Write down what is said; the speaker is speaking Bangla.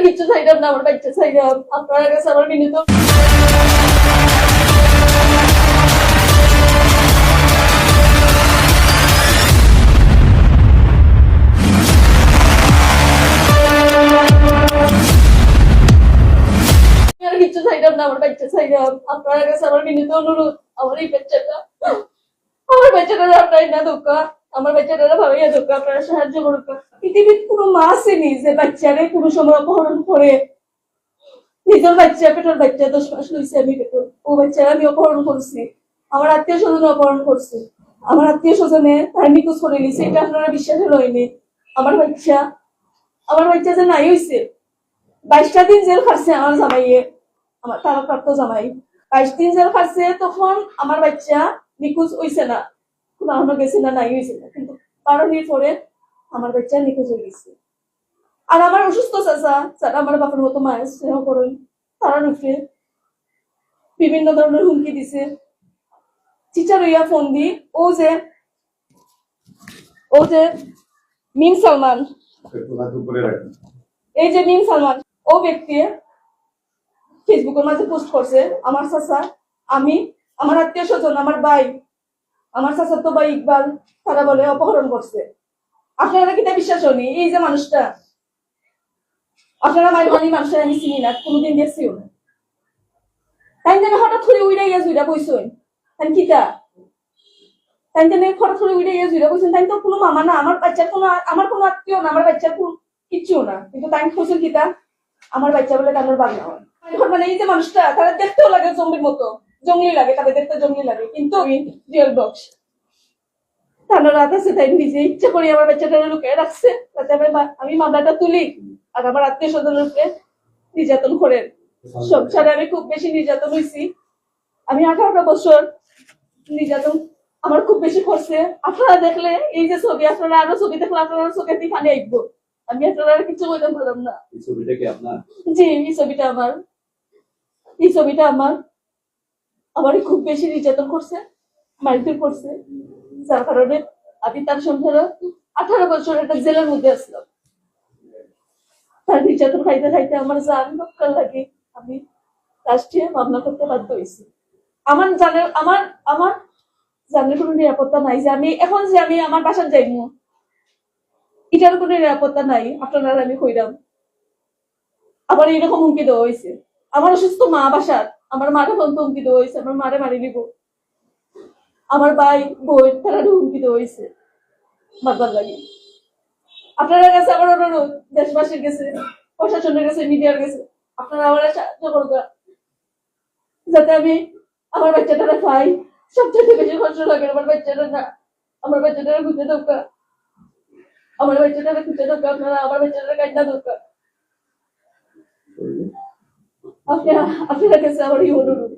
আর কিছু চাইলাম না আমার বাচ্চা চাইলাম আপনার কাছে আমার বিনীত আমি আর কিছু চাইলাম না আমার বাচ্চা চাইলাম আপনার কাছে আমার বিনীত অনুরোধ আমার এই বাচ্চাটা আমার বাচ্চাটা আপনার না দুঃখ আমার বাচ্চাটা ভাবিয়া দুঃখ আপনারা সাহায্য করুক। পৃথিবীর কোনো মা আসেনি যে বাচ্চারে কোনো সময় অপহরণ করে। নিজের বাচ্চা, পেটের বাচ্চা, দশ মাস লইছে আমি ও বাচ্চারা আমি অপহরণ করছি। আমার আত্মীয় স্বজন অপহরণ করছে। আমার আত্মীয় স্বজনে তার নিখোঁজ করে নিছে, এটা আপনারা বিশ্বাসে লইনি। আমার বাচ্চা আমার বাচ্চা যে নাই হইছে, বাইশটা দিন জেল খাটছে আমার জামাইয়ে। আমার তারপ্রাপ্ত জামাই। বাইশ দিন জেল খাটছে, তখন আমার বাচ্চা নিখোঁজ হইছে না। গেছে না নাই হয়েছে না কিন্তু মিনিট পরে আমার বাচ্চা নিখোঁজ হয়ে গেছে। আর আমার অসুস্থ যারা আমার বাপের মতো মায়ের স্নেহ করেন তারা বিভিন্ন ধরনের হুমকি দিছে। চিচা রইয়া ফোন দি, ও যে ও যে মিম সালমান। এই যে মিম সালমান, ও ব্যক্তি ফেসবুকের মাঝে পোস্ট করছে, আমার চাচা, আমি, আমার আত্মীয় স্বজন, আমার ভাই আমার চাচার তো ভাই ইকবাল, তারা বলে অপহরণ করছে। আপনারা কিনা বিশ্বাস হয়নি? এই যে মানুষটা। আপনারা মাই মানি মানুষের আমি চিনি না? কোনোদিন দেখছিও না। তাই যেন হঠাৎ করে উইড়ে গিয়ে জুইরা তাই কিতা তাই যেন হঠাৎ করে উইড়ে গিয়ে জুইরা কইছেন তাই তো কোনো মামা না, আমার বাচ্চার কোনো আমার কোনো আত্মীয় না, আমার বাচ্চার কোনো কিচ্ছুও না। কিন্তু তাই কইছেন কিতা আমার বাচ্চা বলে কানোর বাদ না হয়। মানে এই যে মানুষটা, তারা দেখতেও লাগে জঙ্গলির মতো। জঙ্গলি লাগে তাদের দেখতে জঙ্গলি লাগে কিন্তু রিয়েল বক্স তারা রাত আছে তাই নিজে ইচ্ছা করি আমার বাচ্চাটা লুকিয়ে রাখছে যাতে আমি মামলাটা তুলি আর আমার আত্মীয় স্বজনের উপরে নির্যাতন করে। সংসারে আমি খুব বেশি নির্যাতন হয়েছি আমি আঠারোটা বছর নির্যাতন আমার খুব বেশি করছে। আপনারা দেখলে এই যে ছবি আপনারা আরও ছবি দেখলে আপনারা চোখের দিকে খানে আইব। আমি আপনারা কিছু বলতে পারলাম না। এই ছবিটা কি আপনার? জি এই ছবিটা আমার। এই ছবিটা আমার। আমার খুব বেশি নির্যাতন করছে, মারপিট করছে। যার কারণে আমি তার সংসারে আঠারো বছর একটা জেলের মধ্যে আসলাম। তার নির্যাতন খাইতে খাইতে আমার জান রক্ষার লাগে, আমি রাষ্ট্রীয় মামলা করতে বাধ্য হয়েছি। আমার জানের, আমার আমার জানের কোনো নিরাপত্তা নাই যে আমি এখন যে আমি আমার বাসার যাইনি এটার কোনো নিরাপত্তা নাই, আপনারা আমি কইরাম। আবার এরকম হুমকি দেওয়া হয়েছে। আমার অসুস্থ মা বাসার। আমার মারে ফোন হুমকি দেওয়া হয়েছে, আমার মারে মারি নিব। আমার ভাই বই তারা হুমকি হয়েছে, মারবার লাগে। আপনারা কাছে আমার অনুরোধ, দেশবাসীর কাছে, প্রশাসনের কাছে, মিডিয়ার কাছে, আপনারা আমার সাহায্য করবেন যাতে আমি আমার বাচ্চাটারা পাই সবচেয়ে বেশি কষ্ট লাগে আমার বাচ্চাটা না। আমার বাচ্চাটারা ঘুরতে দরকার। আমার বাচ্চাটারা ঘুরতে দরকার, আপনারা আমার বাচ্চাটারা কান্না দরকার। আপনারা আপনারা কাছে আমার এই অনুরোধ